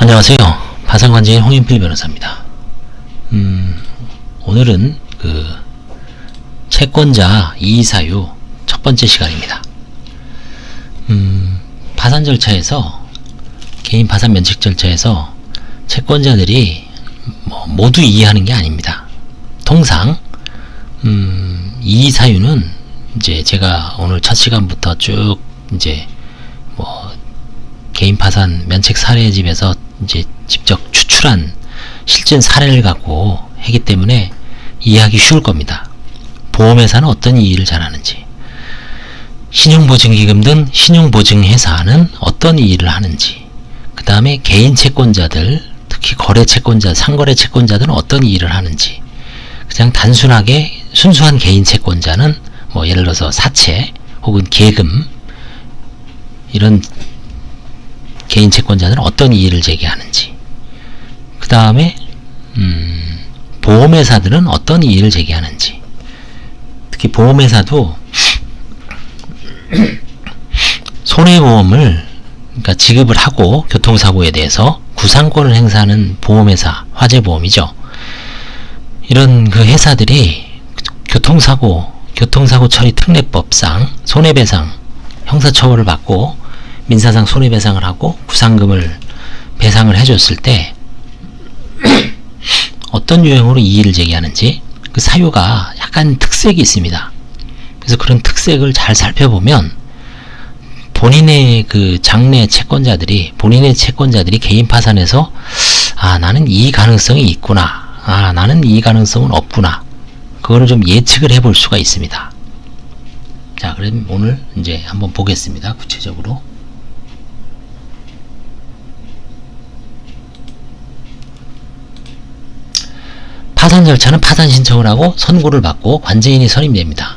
안녕하세요. 파산관제인 홍인필 변호사입니다. 음, 오늘은 그 채권자 이의사유 첫 번째 시간입니다. 음, 파산 절차에서 개인 파산 면책 절차에서 채권자들이 뭐 모두 이해하는 게 아닙니다. 통상 음, 이의사유는 이제 제가 오늘 첫 시간부터 쭉 이제 뭐 개인 파산 면책 사례집에서 이제 직접 추출한 실전 사례를 갖고 하기 때문에 이해하기 쉬울 겁니다. 보험회사는 어떤 이의를 잘하는지, 신용보증기금 등 신용보증회사는 어떤 이의를 하는지, 그 다음에 개인 채권자들, 특히 거래 채권자, 상거래 채권자들은 어떤 이의를 하는지, 그냥 단순하게 순수한 개인 채권자는 뭐 예를 들어서 사채 혹은 계금 이런 개인 채권자들은 어떤 이의를 제기하는지. 그 다음에 음, 보험회사들은 어떤 이의를 제기하는지. 특히 보험회사도 손해보험을 그러니까 지급을 하고 교통사고에 대해서 구상권을 행사하는 보험회사 화재보험이죠. 이런 그 회사들이 교통사고 교통사고 처리 특례법상 손해배상 형사처벌을 받고 민사상 손해배상을 하고 구상금을 배상을 해줬을 때 어떤 유형으로 이의를 제기하는지 그 사유가 약간 특색이 있습니다. 그래서 그런 특색을 잘 살펴보면 본인의 그 장래 채권자들이 본인의 채권자들이 개인 파산에서 아 나는 이 가능성이 있구나 아 나는 이 가능성은 없구나 그거를 좀 예측을 해볼 수가 있습니다. 자 그럼 오늘 이제 한번 보겠습니다. 구체적으로 파산 절차는 파산 신청을 하고 선고를 받고 관제인이 선임됩니다.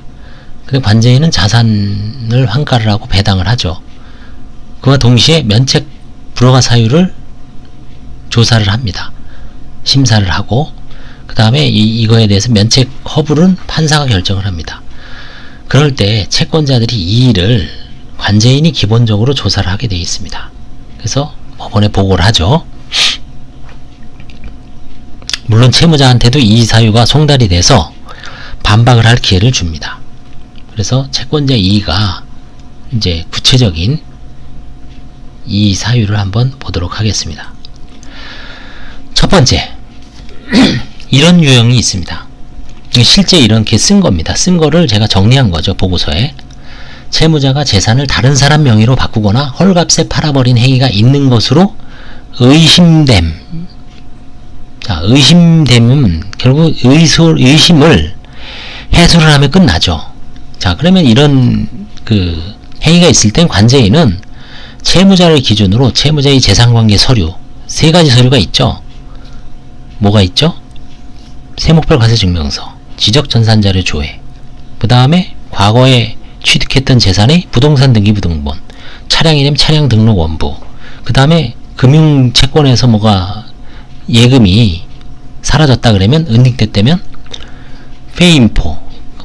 근데 관제인은 자산을 환가를 하고 배당을 하죠. 그와 동시에 면책 불허가 사유를 조사를 합니다. 심사를 하고 그 다음에 이, 이거에 대해서 면책 허불은 판사가 결정을 합니다. 그럴 때 채권자들이 이 일을 관제인이 기본적으로 조사를 하게 되어 있습니다. 그래서 법원에 보고를 하죠. 물론 채무자한테도 이 사유가 송달이 돼서 반박을 할 기회를 줍니다. 그래서 채권자 이의가 이제 구체적인 이 사유를 한번 보도록 하겠습니다. 첫 번째, 이런 유형이 있습니다. 실제 이렇게 쓴 겁니다. 쓴 거를 제가 정리한 거죠. 보고서에. 채무자가 재산을 다른 사람 명의로 바꾸거나 헐값에 팔아버린 행위가 있는 것으로 의심됨. 자, 의심됨은 결국 의소, 의심을 해소를 하면 끝나죠. 자, 그러면 이런 그 행위가 있을 땐 관제인은 채무자를 기준으로 채무자의 재산관계 서류 세 가지 서류가 있죠. 뭐가 있죠? 세목별 과세 증명서, 지적전산자료 조회, 그 다음에 과거에 취득했던 재산의 부동산 등기 부등본, 차량이면 차량 등록 원부, 그 다음에 금융채권에서 뭐가 예금이 사라졌다 그러면 은닉됐다면 페인포,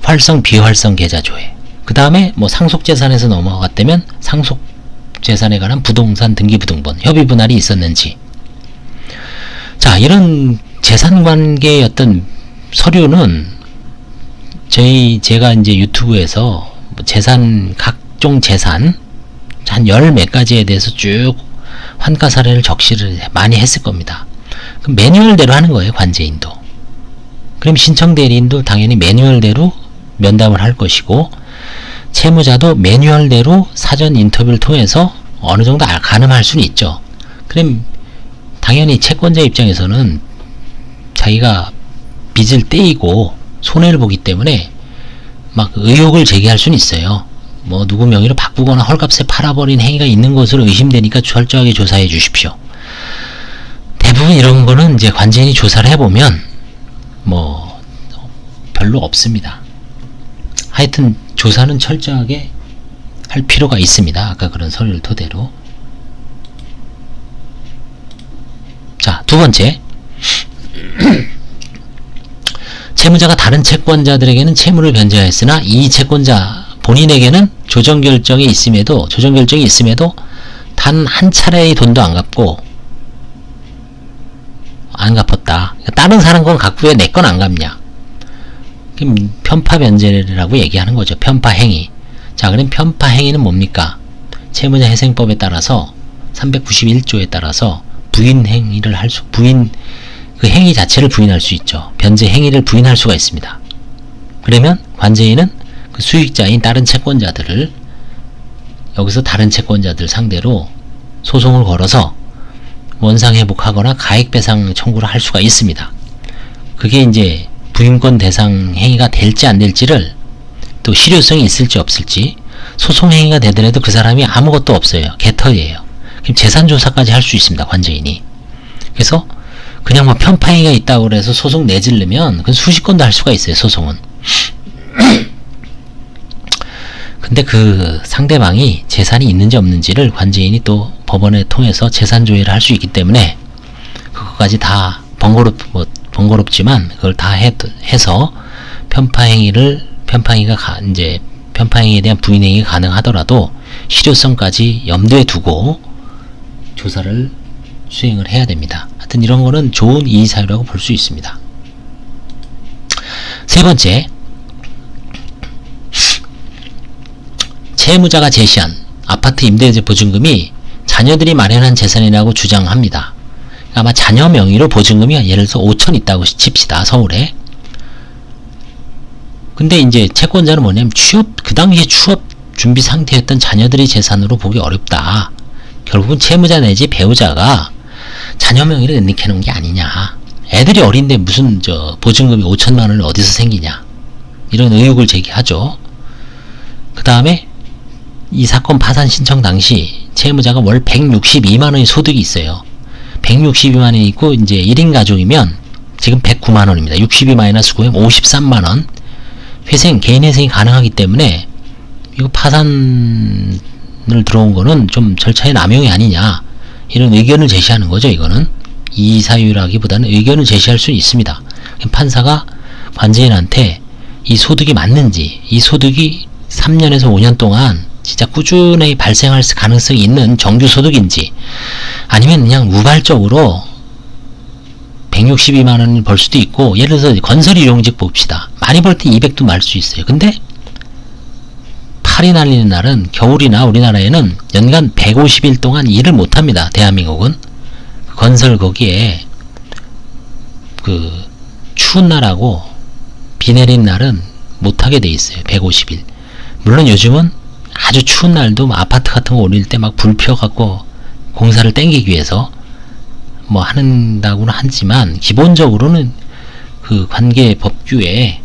활성 비활성 계좌 조회, 그 다음에 뭐 상속재산에서 넘어갔다면 상속재산에 관한 부동산 등기 부등본, 협의 분할이 있었는지, 자 이런 재산 관계의 어떤 서류는 저희 제가 이제 유튜브에서 뭐 재산 각종 재산 한 열 몇 가지에 대해서 쭉 환가 사례를 적시를 많이 했을 겁니다. 그럼 매뉴얼대로 하는 거예요 관제인도. 그럼 신청 대리인도 당연히 매뉴얼대로 면담을 할 것이고 채무자도 매뉴얼대로 사전 인터뷰를 통해서 어느 정도 알- 가늠할 수는 있죠. 그럼 당연히 채권자 입장에서는 자기가 빚을 떼이고 손해를 보기 때문에 막 의혹을 제기할 수는 있어요. 뭐 누구 명의로 바꾸거나 헐값에 팔아버린 행위가 있는 것으로 의심되니까 철저하게 조사해 주십시오. 대부분 이런 거는 이제 관제인이 조사를 해보면 뭐 별로 없습니다. 하여튼 조사는 철저하게 할 필요가 있습니다. 아까 그런 서류를 토대로. 자, 두 번째. 채무자가 다른 채권자들에게는 채무를 변제하였으나 이 채권자 본인에게는 조정 결정이 있음에도 조정 결정이 있음에도 단 한 차례의 돈도 안 갚고 안 갚았다. 그러니까 다른 사람 건 갚고 왜 내 건 안 갚냐? 편파 변제라고 얘기하는 거죠. 편파 행위. 자, 그럼 편파 행위는 뭡니까? 채무자 회생법에 따라서 391조에 따라서 부인 행위를 할 수, 부인 그 행위 자체를 부인할 수 있죠. 변제 행위를 부인할 수가 있습니다. 그러면 관제인은 그 수익자인 다른 채권자들을 여기서 다른 채권자들 상대로 소송을 걸어서 원상 회복하거나 가액 배상 청구를 할 수가 있습니다. 그게 이제 부인권 대상 행위가 될지 안 될지를 또 실효성이 있을지 없을지 소송 행위가 되더라도 그 사람이 아무것도 없어요. 개터예요. 그럼 재산 조사까지 할 수 있습니다. 관제인이. 그래서 그냥 뭐 편파 행위가 있다고 그래서 소송 내지르면 그 수십 건도 할 수가 있어요. 소송은. 근데 그 상대방이 재산이 있는지 없는지를 관제인이 또 법원에 통해서 재산 조회를 할 수 있기 때문에 그것까지 다 번거롭 뭐 번거롭지만 그걸 다 해, 해서 편파 행위를 편파 행위가 가, 이제 편파 행위에 대한 부인 행위가 가능하더라도 실효성까지 염두에 두고 조사를 수행을 해야 됩니다. 하여튼 이런 거는 좋은 이의 사유라고 볼 수 있습니다. 세 번째, 채무자가 제시한 아파트 임대제 보증금이 자녀들이 마련한 재산이라고 주장합니다. 아마 자녀 명의로 보증금이 예를 들어서 5천 있다고 칩시다. 서울에. 근데 이제 채권자는 뭐냐면 취업 그 당시에 취업 준비 상태였던 자녀들이 재산으로 보기 어렵다. 결국은 채무자 내지 배우자가 자녀 명의를 넣게 놓은 게 아니냐. 애들이 어린데 무슨 저 보증금이 5천만 원이 어디서 생기냐. 이런 의혹을 제기하죠. 그 다음에 이 사건 파산 신청 당시 채무자가 월 162만 원의 소득이 있어요. 162만 원이 있고 이제 1인 가족이면 지금 109만 원입니다. 62 마이너스 9면 53만 원. 회생 개인 회생이 가능하기 때문에 이거 파산을 들어온 거는 좀 절차의 남용이 아니냐 이런 의견을 제시하는 거죠. 이거는 이 사유라기보다는 의견을 제시할 수 있습니다. 판사가 관제인한테 이 소득이 맞는지 이 소득이 3년에서 5년 동안 진짜 꾸준히 발생할 가능성이 있는 정규 소득인지 아니면 그냥 우발적으로 162만 원을 벌 수도 있고 예를 들어서 건설 일용직 봅시다. 많이 벌 때 200도 말 수 있어요. 근데 팔이 날리는 날은 겨울이나 우리나라에는 연간 150일 동안 일을 못 합니다. 대한민국은 건설 거기에 그 추운 날하고 비 내린 날은 못 하게 돼 있어요. 150일. 물론 요즘은 아주 추운 날도 아파트 같은 거 올릴 때 막 불 피워갖고 공사를 땡기기 위해서 뭐 하는다고는 하지만 기본적으로는 그 관계 법규에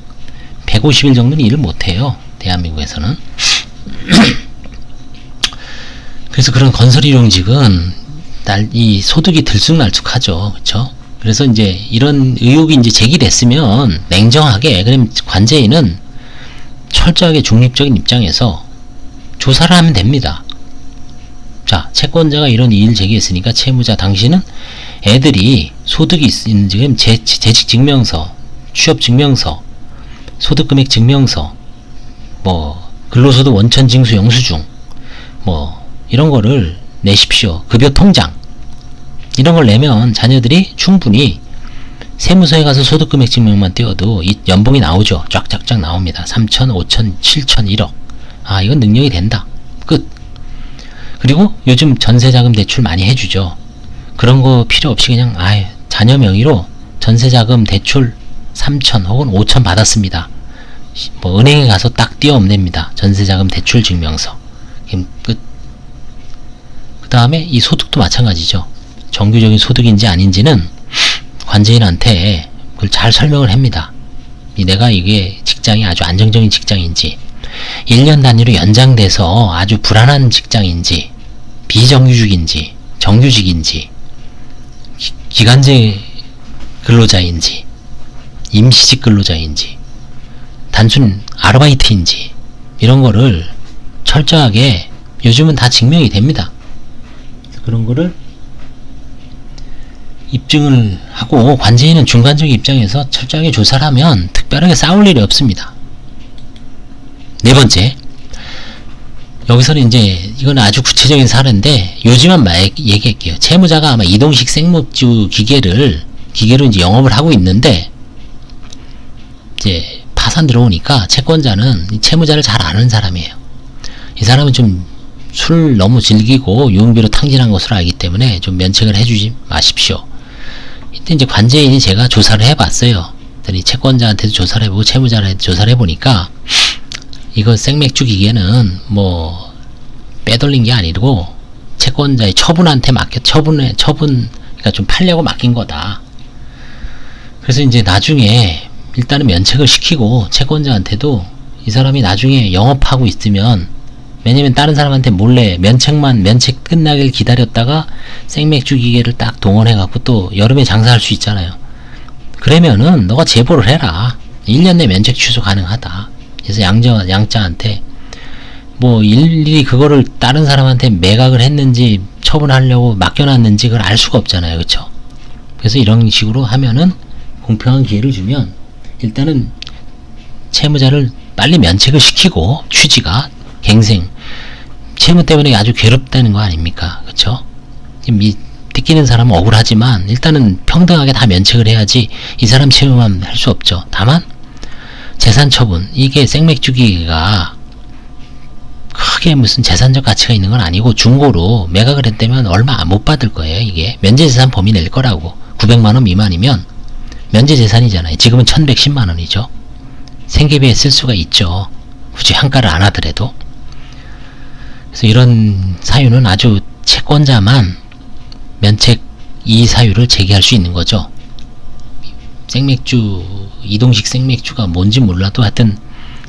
150일 정도는 일을 못해요. 대한민국에서는. 그래서 그런 건설 일용직은 날, 이 소득이 들쑥날쑥하죠. 그쵸? 그래서 이제 이런 의혹이 이제 제기됐으면 냉정하게, 그럼 관제인은 철저하게 중립적인 입장에서 조사를 하면 됩니다. 자, 채권자가 이런 이의를 제기했으니까 채무자 당신은 애들이 소득이 있는지 그럼 재, 재직 증명서, 취업 증명서, 소득 금액 증명서, 뭐 근로소득 원천 징수 영수증, 뭐 이런 거를 내십시오. 급여 통장 이런 걸 내면 자녀들이 충분히 세무서에 가서 소득 금액 증명만 띄워도 이 연봉이 나오죠. 쫙쫙쫙 나옵니다. 3천, 5천, 7천, 1억. 아, 이건 능력이 된다. 끝. 그리고 요즘 전세자금 대출 많이 해주죠. 그런 거 필요 없이 그냥, 아예 자녀 명의로 전세자금 대출 3천 혹은 5천 받았습니다. 뭐, 은행에 가서 딱 띄워옵냅니다. 전세자금 대출 증명서. 끝. 그 다음에 이 소득도 마찬가지죠. 정규적인 소득인지 아닌지는 관제인한테 그걸 잘 설명을 합니다. 내가 이게 직장이 아주 안정적인 직장인지, 1년 단위로 연장돼서 아주 불안한 직장인지, 비정규직인지, 정규직인지, 기, 간제 근로자인지, 임시직 근로자인지, 단순 아르바이트인지, 이런 거를 철저하게 요즘은 다 증명이 됩니다. 그런 거를 입증을 하고 관제인은 중간적인 입장에서 철저하게 조사를 하면 특별하게 싸울 일이 없습니다. 네 번째, 여기서는 이제 이건 아주 구체적인 사례인데 요즘만 말 얘기할게요. 채무자가 아마 이동식 생목주 기계를 기계로 이제 영업을 하고 있는데 이제 파산 들어오니까 채권자는 이 채무자를 잘 아는 사람이에요. 이 사람은 좀 술 너무 즐기고 유흥비로 탕진한 것으로 알기 때문에 좀 면책을 해주지 마십시오. 이때 이제 관제인이 제가 조사를 해봤어요. 채권자한테도 조사를 해보고 채무자한테 조사를 해보니까 이거 생맥주 기계는 뭐 빼돌린 게 아니고 채권자의 처분한테 맡겨 처분에 처분 그러니까 좀 팔려고 맡긴 거다. 그래서 이제 나중에 일단은 면책을 시키고 채권자한테도 이 사람이 나중에 영업하고 있으면 왜냐면 다른 사람한테 몰래 면책만 면책 끝나길 기다렸다가 생맥주 기계를 딱 동원해 갖고 또 여름에 장사할 수 있잖아요. 그러면은 너가 제보를 해라. 1년 내 면책 취소 가능하다. 그래서 양자 양자한테 뭐 일일이 그거를 다른 사람한테 매각을 했는지 처분하려고 맡겨놨는지 그걸 알 수가 없잖아요. 그쵸? 그래서 이런 식으로 하면은 공평한 기회를 주면 일단은 채무자를 빨리 면책을 시키고 취지가 갱생 채무 때문에 아주 괴롭다는 거 아닙니까? 그쵸? 이 뜯기는 사람은 억울하지만 일단은 평등하게 다 면책을 해야지 이 사람 채무만 할 수 없죠. 다만 재산 처분 이게 생맥주기가 크게 무슨 재산적 가치가 있는 건 아니고 중고로 매각을 했다면 얼마 못 받을 거예요. 이게 면제재산 범위 낼 거라고 900만 원 미만이면 면제재산이잖아요. 지금은 1110만 원이죠. 생계비에 쓸 수가 있죠. 굳이 한가를 안 하더라도. 그래서 이런 사유는 아주 채권자만 면책 이의 사유를 제기할 수 있는 거죠. 생맥주 이동식 생맥주가 뭔지 몰라도 하여튼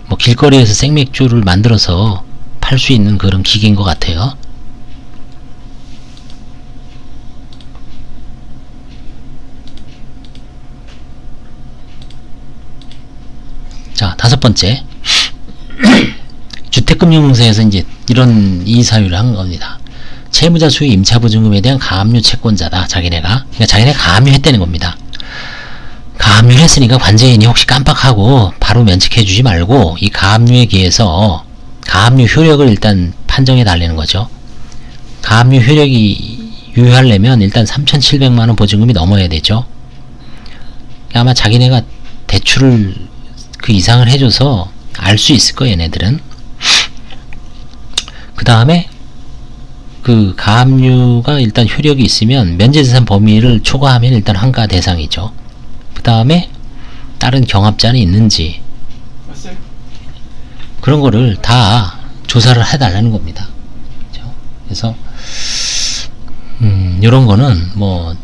뭐 길거리에서 생맥주를 만들어서 팔 수 있는 그런 기계인 것 같아요. 자, 다섯 번째. 주택금융공사에서 이제 이런 이 사유를 한 겁니다. 채무자 수의 임차보증금에 대한 가압류 채권자다. 자기네가. 그러니까 자기네가 가압류했다는 겁니다. 가압류를 했으니까 관제인이 혹시 깜빡하고 바로 면책해주지 말고 이 가압류에 기해서 가압류 효력을 일단 판정해 달라는 거죠. 가압류 효력이 유효하려면 일단 3,700만원 보증금이 넘어야 되죠. 아마 자기네가 대출을 그 이상을 해줘서 알 수 있을 거예요, 얘네들은. 그 다음에 그 가압류가 일단 효력이 있으면 면제재산 범위를 초과하면 일단 환가 대상이죠. 그 다음에 다른 경합자는 있는지? 그런 거를 다 조사를 해달라는 겁니다. 그죠? 그래서 음, 이런 거는 뭐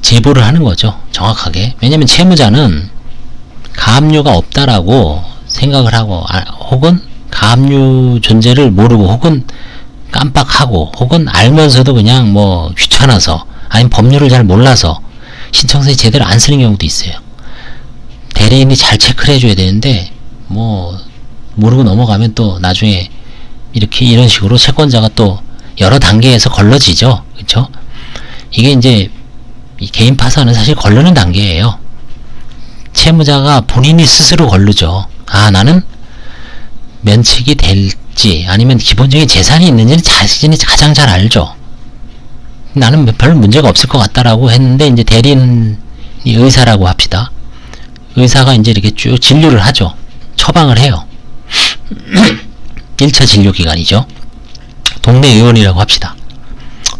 제보를 하는 거죠. 정확하게. 왜냐면 채무자는 가압류가 없다라고 생각을 하고 아, 혹은 가압류 존재를 모르고 혹은 깜빡하고 혹은 알면서도 그냥 뭐 귀찮아서 아니면 법률을 잘 몰라서 신청서에 제대로 안 쓰는 경우도 있어요. 대리인이 잘 체크를 해줘야 되는데 뭐 모르고 넘어가면 또 나중에 이렇게 이런 식으로 채권자가 또 여러 단계에서 걸러지죠. 그렇죠? 이게 이제 이 개인 파산은 사실 걸르는 단계예요. 채무자가 본인이 스스로 걸르죠. 아, 나는 면책이 될지 아니면 기본적인 재산이 있는지는 자신이 가장 잘 알죠. 나는 별 문제가 없을 것 같다라고 했는데 이제 대리인이 의사라고 합시다. 의사가 이제 이렇게 쭉 진료를 하죠. 처방을 해요. 1차 진료 기간이죠. 동네 의원이라고 합시다.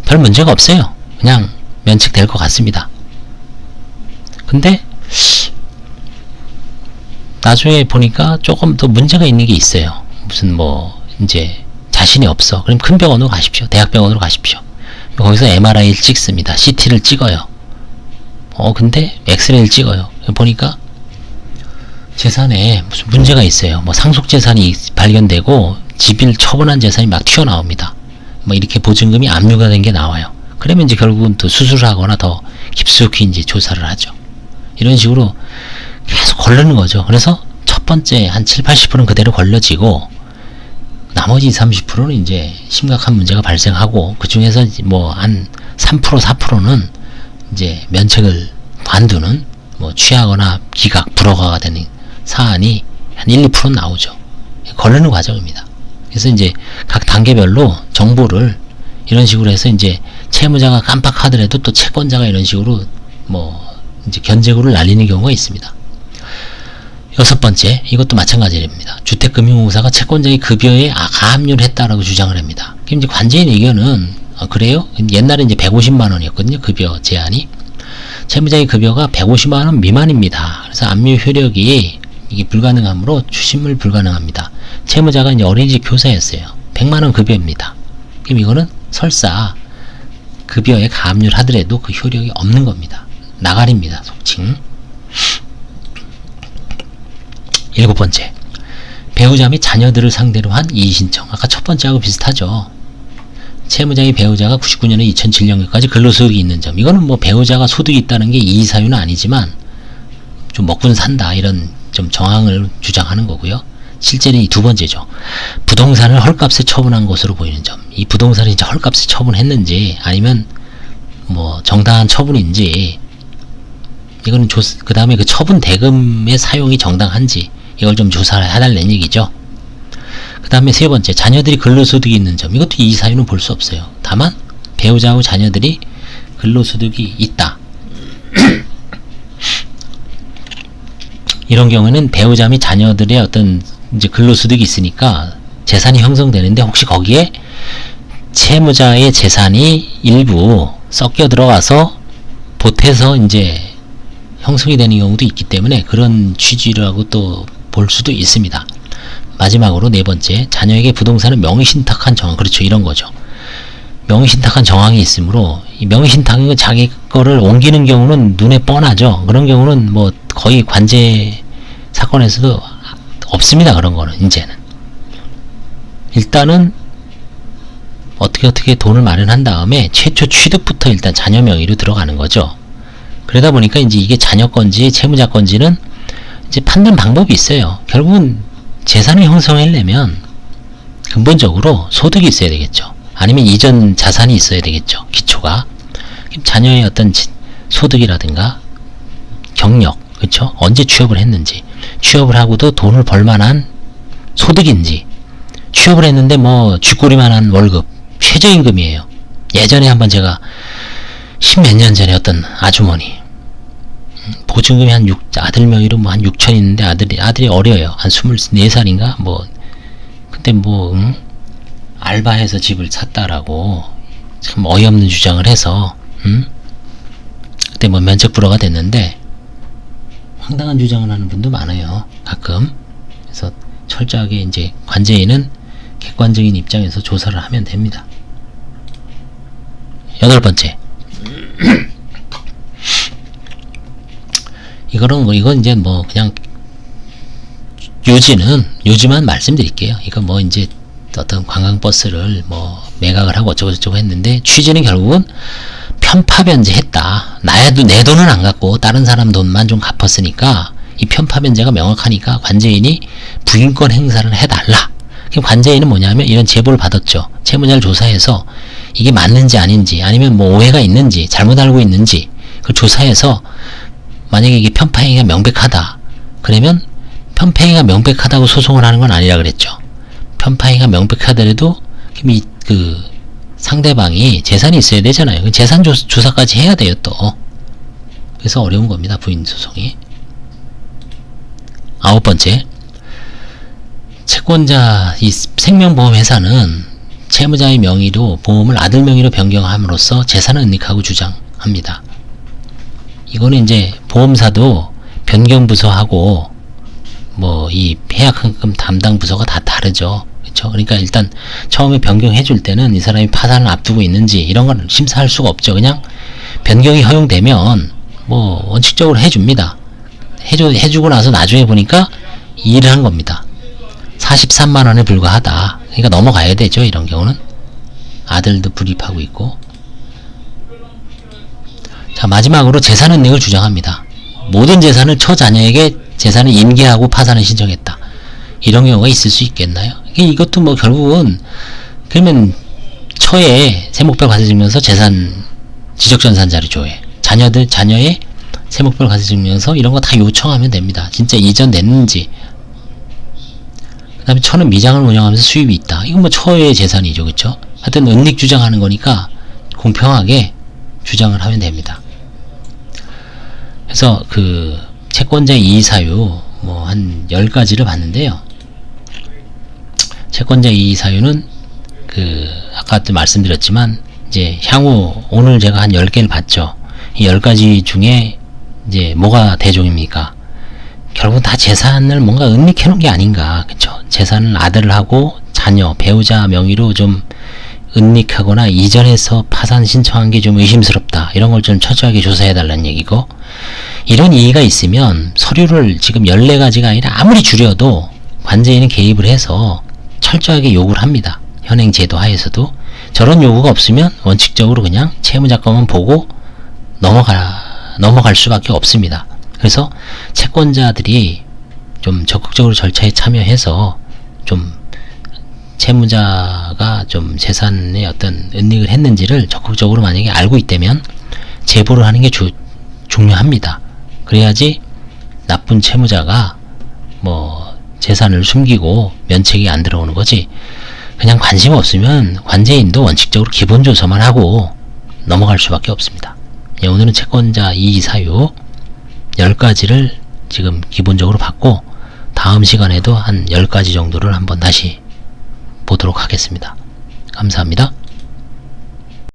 별 문제가 없어요. 그냥 면책될 것 같습니다. 근데 나중에 보니까 조금 더 문제가 있는 게 있어요. 무슨 뭐 이제 자신이 없어. 그럼 큰 병원으로 가십시오. 대학병원으로 가십시오. 거기서 MRI를 찍습니다. CT를 찍어요. 어 근데 엑스레이를 찍어요. 보니까 재산에 무슨 문제가 있어요. 뭐 상속 재산이 발견되고 집을 처분한 재산이 막 튀어나옵니다. 뭐 이렇게 보증금이 압류가 된 게 나와요. 그러면 이제 결국은 또 수술을 하거나 더 깊숙이 이제 조사를 하죠. 이런 식으로 계속 걸르는 거죠. 그래서 첫 번째 한 7, 80%는 그대로 걸려지고 나머지 20, 30%는 이제 심각한 문제가 발생하고 그 중에서 뭐 한 3%, 4%는 이제 면책을 관두는 뭐 취하거나 기각, 불허가가 되는 사안이 한 1, 2% 나오죠. 걸르는 과정입니다. 그래서 이제 각 단계별로 정보를 이런 식으로 해서 이제 채무자가 깜빡하더라도 또 채권자가 이런 식으로 뭐 이제 견제구를 날리는 경우가 있습니다. 여섯 번째, 이것도 마찬가지입니다. 주택금융공사가 채권자의 급여에 아, 가압류를 했다라고 주장을 합니다. 이제 관제인 의견은 아, 그래요? 옛날에 이제 150만 원이었거든요. 급여 제한이. 채무자의 급여가 150만 원 미만입니다. 그래서 압류 효력이 이게 불가능하므로 추심을 불가능합니다. 채무자가 이제 어린이집 교사였어요. 100만 원 급여입니다. 그럼 이거는 설사 급여에 가압류를 하더라도 그 효력이 없는 겁니다. 나가리입니다. 속칭. 일곱 번째. 배우자 및 자녀들을 상대로 한 이의신청. 아까 첫 번째하고 비슷하죠. 채무자의 배우자가 99년에 2007년까지 근로소득이 있는 점. 이거는 뭐 배우자가 소득이 있다는 게 이의 사유는 아니지만 좀 먹고는 산다. 이런 좀 정황을 주장하는 거고요. 실제는 이 두 번째죠. 부동산을 헐값에 처분한 것으로 보이는 점. 이 부동산을 진짜 헐값에 처분했는지 아니면 뭐 정당한 처분인지 이거는 조, 그 다음에 그 처분 대금의 사용이 정당한지 이걸 좀 조사를 해달라는 얘기죠. 그 다음에 세 번째, 자녀들이 근로소득이 있는 점. 이것도 이 사유는 볼 수 없어요. 다만, 배우자하고 자녀들이 근로소득이 있다. 이런 경우에는 배우자 및 자녀들의 어떤 이제 근로소득이 있으니까 재산이 형성되는데 혹시 거기에 채무자의 재산이 일부 섞여 들어가서 보태서 이제 형성이 되는 경우도 있기 때문에 그런 취지라고 또 볼 수도 있습니다. 마지막으로 네 번째, 자녀에게 부동산을 명의신탁한 정황. 그렇죠. 이런 거죠. 명의신탁한 정황이 있으므로 이 명의신탁인 건 자기 거를 옮기는 경우는 눈에 뻔하죠. 그런 경우는 뭐 거의 관제 사건에서도 없습니다. 그런 거는 이제는 일단은 어떻게 어떻게 돈을 마련한 다음에 최초 취득부터 일단 자녀 명의로 들어가는 거죠. 그러다 보니까 이제 이게 자녀 건지 채무자 건지는 이제 판단 방법이 있어요. 결국은 재산을 형성하려면 근본적으로 소득이 있어야 되겠죠. 아니면 이전 자산이 있어야 되겠죠. 기초가. 자녀의 어떤 지- 소득이라든가 경력, 그렇죠? 언제 취업을 했는지, 취업을 하고도 돈을 벌 만한 소득인지, 취업을 했는데 뭐 쥐꼬리만한 월급, 최저임금이에요. 예전에 한번 제가 십몇 년 전에 어떤 아주머니 음, 보증금이 한 6, 아들 명의로 뭐 한 6천 있는데 아들이 아들이 어려요. 한 24살인가? 뭐 그때 뭐 응? 알바해서 집을 샀다라고 참 어이없는 주장을 해서 응? 그때 뭐 면책 불허가 됐는데 황당한 주장을 하는 분도 많아요. 가끔. 그래서 철저하게 이제 관제인은 객관적인 입장에서 조사를 하면 됩니다. 여덟 번째. 이거는 뭐 이건 이제 뭐 그냥 요지는 요지만 말씀드릴게요. 이거 뭐 이제 어떤 관광버스를 뭐 매각을 하고 어쩌고 저쩌고 했는데 취지는 결국은 편파 변제했다. 나야도 내 돈은 안 갖고 다른 사람 돈만 좀 갚았으니까 이 편파 변제가 명확하니까 관제인이 부인권 행사를 해달라. 그럼 관제인은 뭐냐면 이런 제보를 받았죠. 채무자를 조사해서 이게 맞는지 아닌지 아니면 뭐 오해가 있는지 잘못 알고 있는지 그 조사해서 만약에 이게 편파행위가 명백하다. 그러면 편파행위가 명백하다고 소송을 하는 건 아니라 그랬죠. 편파행위가 명백하더라도 그 상대방이 재산이 있어야 되잖아요. 그 재산 조, 조사까지 해야 돼요 또. 그래서 어려운 겁니다 부인 소송이. 아홉 번째 채권자 이 생명보험 회사는 채무자의 명의로 보험을 아들 명의로 변경함으로써 재산을 은닉하고 주장합니다. 이거는 이제 보험사도 변경 부서하고 뭐 이 해약환급 담당 부서가 다 다르죠. 그렇죠? 그러니까 일단 처음에 변경해 줄 때는 이 사람이 파산을 앞두고 있는지 이런 건 심사할 수가 없죠. 그냥 변경이 허용되면 뭐 원칙적으로 해 줍니다. 해줘 해 주고 나서 나중에 보니까 일을 한 겁니다. 43만 원에 불과하다. 그러니까 넘어가야 되죠. 이런 경우는 아들도 불입하고 있고 자, 마지막으로 재산 은닉을 주장합니다. 모든 재산을 처자녀에게 재산을 인계하고 파산을 신청했다. 이런 경우가 있을 수 있겠나요? 이것도 뭐 결국은 그러면 처에 세목별 과세증명서 재산 지적전산 자료 조회 자녀들 자녀의 세목별 과세증명서 이런 거 다 요청하면 됩니다. 진짜 이전 냈는지 그 다음에 처는 미장을 운영하면서 수입이 있다. 이건 뭐 처의 재산이죠, 그렇죠? 하여튼 은닉 주장하는 거니까 공평하게 주장을 하면 됩니다. 그래서 그 채권자 이의 사유 뭐 한 10가지를 봤는데요. 채권자 이의 사유는 그 아까도 말씀드렸지만 이제 향후 오늘 제가 한 10개를 봤죠. 이 10가지 중에 이제 뭐가 대종입니까? 결국 다 재산을 뭔가 은닉해 놓은 게 아닌가. 그쵸? 재산을 아들하고 자녀, 배우자 명의로 좀 은닉하거나 이전해서 파산 신청한 게 좀 의심스럽다. 이런 걸 좀 철저하게 조사해 달라는 얘기고. 이런 이의가 있으면 서류를 지금 14가지가 아니라 아무리 줄여도 관제인은 개입을 해서 철저하게 요구를 합니다. 현행 제도 하에서도. 저런 요구가 없으면 원칙적으로 그냥 채무자 거만 보고 넘어가, 넘어갈 수밖에 없습니다. 그래서 채권자들이 좀 적극적으로 절차에 참여해서 좀 채무자가 좀 재산의 어떤 은닉을 했는지를 적극적으로 만약에 알고 있다면 제보를 하는 게 주, 중요합니다. 그래야지 나쁜 채무자가 뭐 재산을 숨기고 면책이 안 들어오는 거지. 그냥 관심 없으면 관제인도 원칙적으로 기본 조사만 하고 넘어갈 수밖에 없습니다. 예, 오늘은 채권자 이의 사유 10가지를 지금 기본적으로 봤고 다음 시간에도 한 10가지 정도를 한번 다시 보도록 하겠습니다. 감사합니다.